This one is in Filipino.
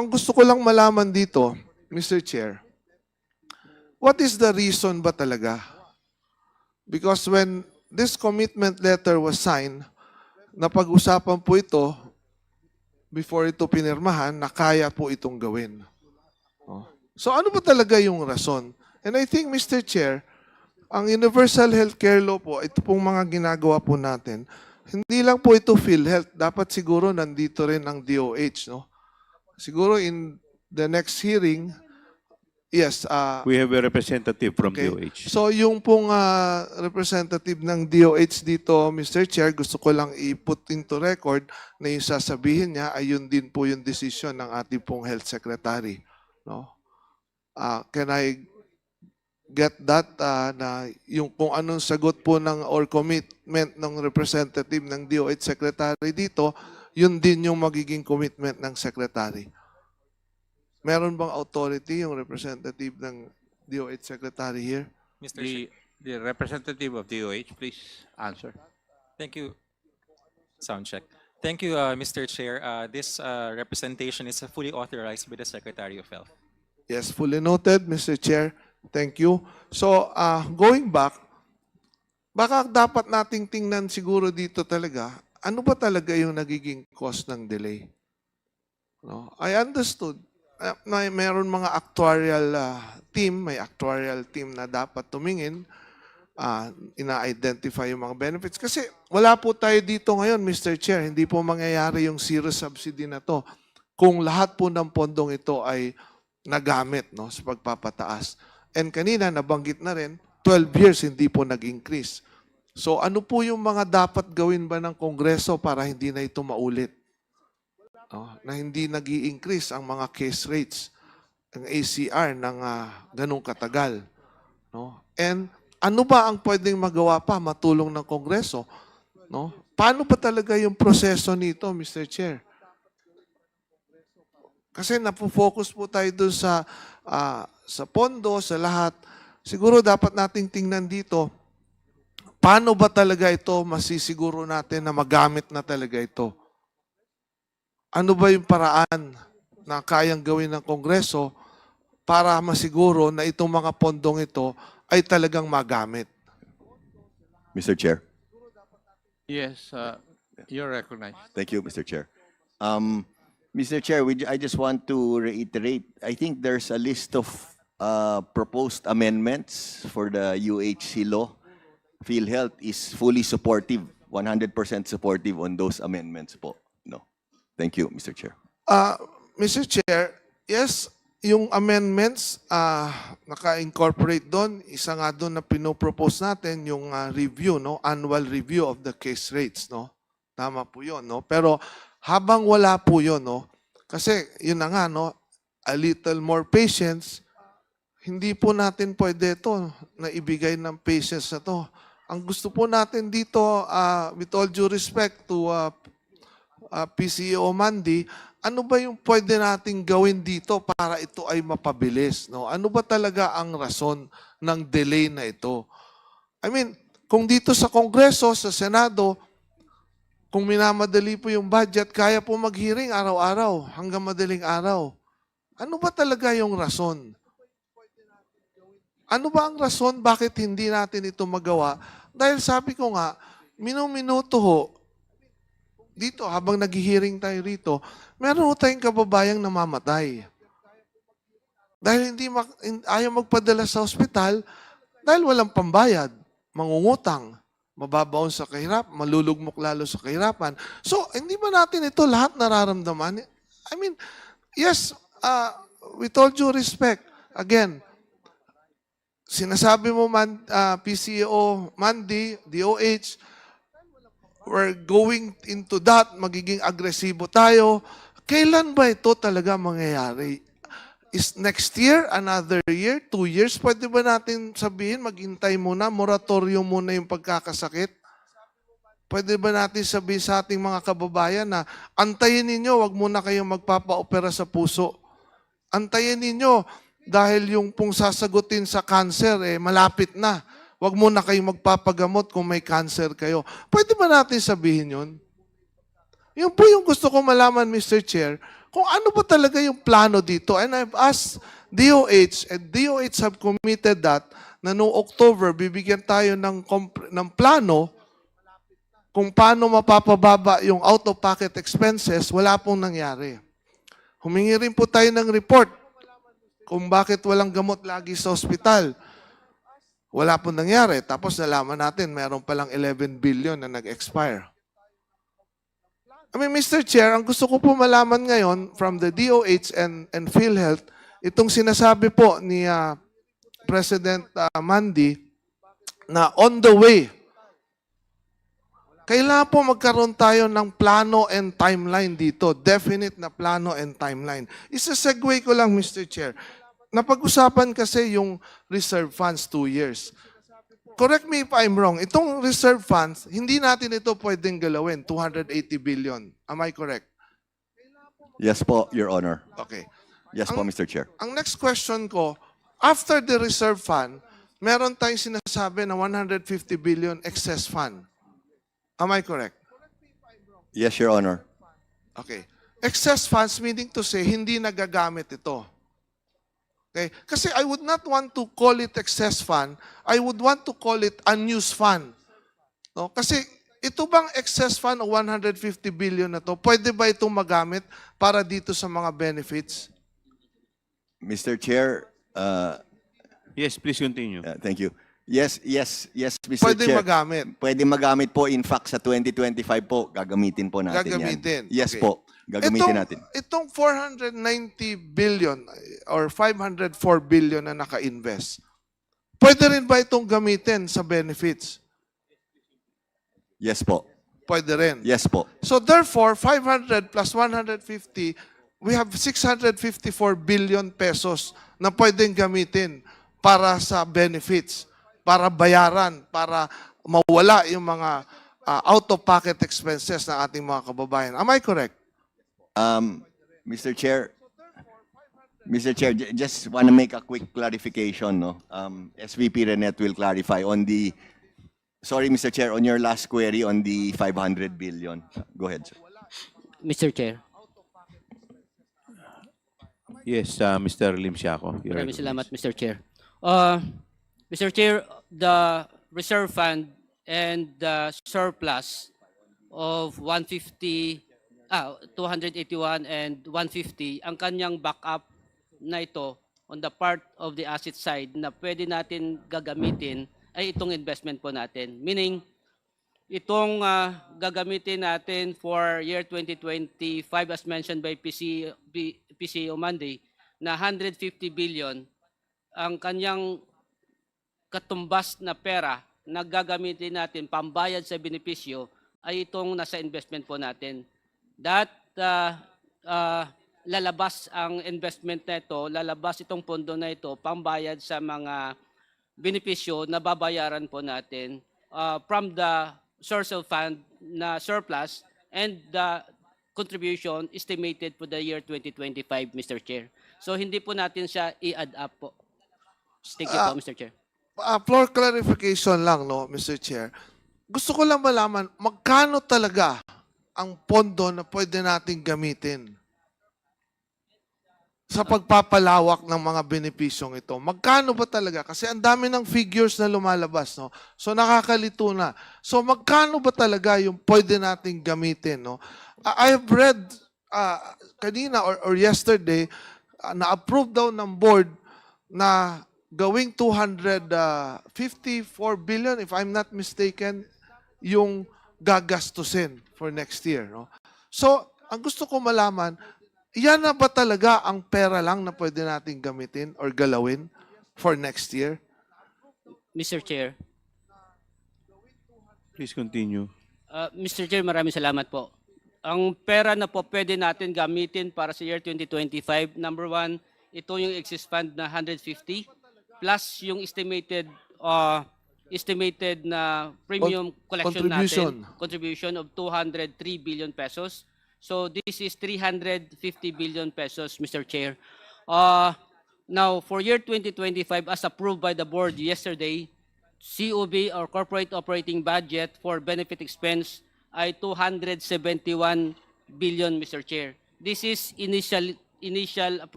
ang gusto ko lang malaman dito, Mr. Chair, what is the reason ba talaga? Because when this commitment letter was signed, napag-usapan po ito before ito pinirmahan na kaya po itong gawin. Oh. So ano ba talaga yung rason? And I think, Mr. Chair, ang Universal Healthcare Law po, ito pong mga ginagawa po natin, hindi lang po ito PhilHealth, dapat siguro nandito rin ang DOH, no? Siguro in the next hearing, yes, uh, We have a representative from Okay. DOH. So yung pong ah, representative ng DOH dito, Mr. Chair, gusto ko lang i-put into record na yung sasabihin niya ay yun din po yung decision ng ating pong health secretary. No? Ah, can I get that ah, na yung kung anong sagot po ng or commitment ng representative ng DOH secretary dito, yun din yung magiging commitment ng secretary. Meron bang authority yung representative ng DOH secretary here? Mr. Chair. The, the representative of DOH, please answer. Thank you. Sound check. Thank you, uh, Mr. Chair. Uh, This uh, representation is fully authorized by the Secretary of Health. Yes, fully noted, Mr. Chair. Thank you. So, uh, going back, baka dapat nating tingnan siguro dito talaga, ano ba talaga yung nagiging cause ng delay? No? I understood uh, na mayroon mga actuarial uh, team, may actuarial team na dapat tumingin, uh, ina-identify yung mga benefits. Kasi wala po tayo dito ngayon, Mr. Chair, hindi po mangyayari yung zero subsidy na to kung lahat po ng pondong ito ay nagamit no, sa pagpapataas. And kanina, nabanggit na rin, 12 years hindi po nag-increase. So ano po yung mga dapat gawin ba ng Kongreso para hindi na ito maulit? No, na hindi nag increase ang mga case rates, ang ACR ng ah, ganong katagal. No? And ano ba ang pwedeng magawa pa matulong ng Kongreso? No? Paano pa talaga yung proseso nito, Mr. Chair? Kasi napo-focus po tayo doon sa ah, sa pondo, sa lahat. Siguro dapat nating tingnan dito, paano ba talaga ito masisiguro natin na magamit na talaga ito? Ano ba yung paraan na kayang gawin ng Kongreso para masiguro na itong mga pondong ito ay talagang magamit? Mr. Chair. Yes, uh, you're recognized. Thank you, Mr. Chair. Um, Mr. Chair, we, I just want to reiterate, I think there's a list of uh, proposed amendments for the UHC law. PhilHealth is fully supportive, 100% supportive on those amendments po. No. Thank you, Mr. Chair. Ah, Mr. Chair, yes, yung amendments, ah, naka-incorporate doon, isa nga doon na pinopropose natin, yung ah, review, no? Annual review of the case rates, no? Tama po yun, no? Pero habang wala po yun, no? Kasi yun na nga, no? A little more patience, hindi po natin pwede ito na ibigay ng patience na to. Ang gusto po natin dito, ah, with all due respect to ah, uh, PCO Mandy, ano ba yung pwede nating gawin dito para ito ay mapabilis? No? Ano ba talaga ang rason ng delay na ito? I mean, kung dito sa Kongreso, sa Senado, kung minamadali po yung budget, kaya po mag-hearing araw-araw hanggang madaling araw. Ano ba talaga yung rason? Ano ba ang rason bakit hindi natin ito magawa? Dahil sabi ko nga, minuminuto ho, dito, habang nag-hearing tayo rito, meron ho tayong kababayang namamatay. Dahil hindi hin- ayaw magpadala sa ospital, dahil walang pambayad, mangungutang, mababaon sa kahirap, malulugmok lalo sa kahirapan. So, hindi ba natin ito lahat nararamdaman? I mean, yes, uh, with all due respect, again, sinasabi mo man, uh, PCO, Mandy, DOH, we're going into that, magiging agresibo tayo. Kailan ba ito talaga mangyayari? Is next year, another year, two years? Pwede ba natin sabihin, maghintay muna, moratorium muna yung pagkakasakit? Pwede ba natin sabihin sa ating mga kababayan na antayin ninyo, wag muna kayong magpapa-opera sa puso. Antayin ninyo dahil yung pong sasagutin sa cancer, eh, malapit na. Huwag muna kayong magpapagamot kung may cancer kayo. Pwede ba natin sabihin yun? Yun po yung gusto ko malaman, Mr. Chair, kung ano ba talaga yung plano dito. And I've asked DOH, and DOH have committed that na noong October, bibigyan tayo ng, ng plano kung paano mapapababa yung out-of-pocket expenses, wala pong nangyari. Humingi rin po tayo ng report kung bakit walang gamot lagi sa ospital. Wala pong nangyari. Tapos nalaman natin, meron palang 11 billion na nag-expire. I mean, Mr. Chair, ang gusto ko po malaman ngayon from the DOH and, and PhilHealth, itong sinasabi po ni ah, President ah, Mandy na on the way, kailangan po magkaroon tayo ng plano and timeline dito. Definite na plano and timeline. Isa-segue ko lang, Mr. Chair. Napag-usapan kasi yung reserve funds two years. Correct me if I'm wrong. Itong reserve funds, hindi natin ito pwedeng galawin. 280 billion. Am I correct? Yes po, Your Honor. Okay. Yes po, Mr. Chair. Ang next question ko, after the reserve fund, meron tayong sinasabi na 150 billion excess fund. Am I correct? Yes, Your Honor. Okay. Excess funds meaning to say, hindi nagagamit ito. Okay? Kasi I would not want to call it excess fund. I would want to call it unused fund. No? Kasi ito bang excess fund o 150 billion na to, pwede ba itong magamit para dito sa mga benefits? Mr. Chair, uh, Yes, please continue. uh, thank you. Yes, yes, yes, Mr. Pwede Chair. magamit. Pwede magamit po. In fact, sa 2025 po, gagamitin po natin Gagamitin. yan. Yes Okay. po, gagamitin itong, natin. Itong 490 billion or 504 billion na naka-invest, pwede rin ba itong gamitin sa benefits? Yes po. Pwede rin. Yes po. So therefore, 500 plus 150, we have 654 billion pesos na pwedeng gamitin para sa benefits, para bayaran, para mawala yung mga ah, out-of-pocket expenses ng ating mga kababayan. Am I correct? Um, Mr. Chair, Mr. Chair, j- just want to make a quick clarification, no? Um, SVP Renet will clarify on the, sorry, Mr. Chair, on your last query on the 500 billion. Go ahead, sir. Mr. Chair, Yes, uh, Mr. Lim Siako. you're maraming salamat, Mr. Chair. Uh, Mr. Chair, the reserve fund and the surplus of 150, ah, 281 and 150, ang kanyang backup na ito on the part of the asset side na pwede natin gagamitin ay itong investment po natin. Meaning, itong ah, gagamitin natin for year 2025 as mentioned by PC, PCO Monday na 150 billion ang kanyang katumbas na pera na gagamitin natin pambayad sa benepisyo ay itong nasa investment po natin. That ah, ah, lalabas ang investment na ito, lalabas itong pondo na ito pambayad sa mga benepisyo na babayaran po natin uh, from the source of fund na surplus and the contribution estimated for the year 2025, Mr. Chair. So hindi po natin siya i-add up po. Thank you Ah, po, Mr. Chair. uh, for clarification lang, no, Mr. Chair. Gusto ko lang malaman, magkano talaga ang pondo na pwede nating gamitin sa pagpapalawak ng mga benepisyong ito? Magkano ba talaga? Kasi ang dami ng figures na lumalabas, no? So nakakalito na. So magkano ba talaga yung pwede nating gamitin, no? I have read uh, kanina or, or yesterday uh, na-approve daw ng board na gawing 254 billion, if I'm not mistaken, yung gagastusin for next year. No? So, ang gusto ko malaman, yan na ba talaga ang pera lang na pwede nating gamitin or galawin for next year? Mr. Chair. Please continue. Uh, Mr. Chair, maraming salamat po. Ang pera na po pwede natin gamitin para sa year 2025, number one, ito yung excess fund na 150 plus yung estimated uh, estimated na premium collection contribution. natin, contribution of 203 billion pesos. So this is 350 billion pesos, Mr. Chair. Uh, now, for year 2025, as approved by the board yesterday, COB or corporate operating budget for benefit expense ay 271 billion, Mr. Chair. this is initial initial